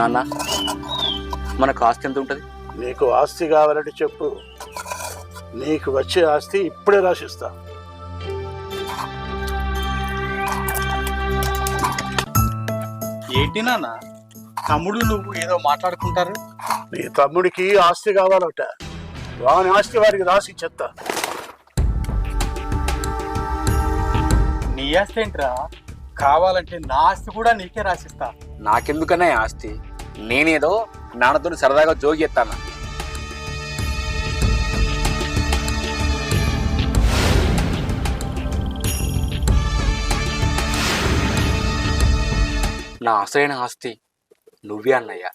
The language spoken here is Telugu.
నాన్న మనకు ఆస్తి ఎంత ఉంటుంది నీకు ఆస్తి కావాలంటే చెప్పు. నీకు వచ్చే ఆస్తి ఇప్పుడే రాసిస్తా. ఏంటి నాన్న? తమ్ముడు నువ్వు ఏదో మాట్లాడుకుంటారు? నీ తమ్ముడికి ఆస్తి కావాలట. వాని ఆస్తి వారికి రాసి చెత్త నీ ఆస్తి ఏంట్రా? కావాలంటే నా ఆస్తి కూడా నీకే రాసిస్తా. నాకెందుకన్నా ఈ ఆస్తి? నేనేదో నాన్నతో సరదాగా జోగి ఎత్తాను. నా అసలైన ఆస్తి నువ్వే అన్నయ్య.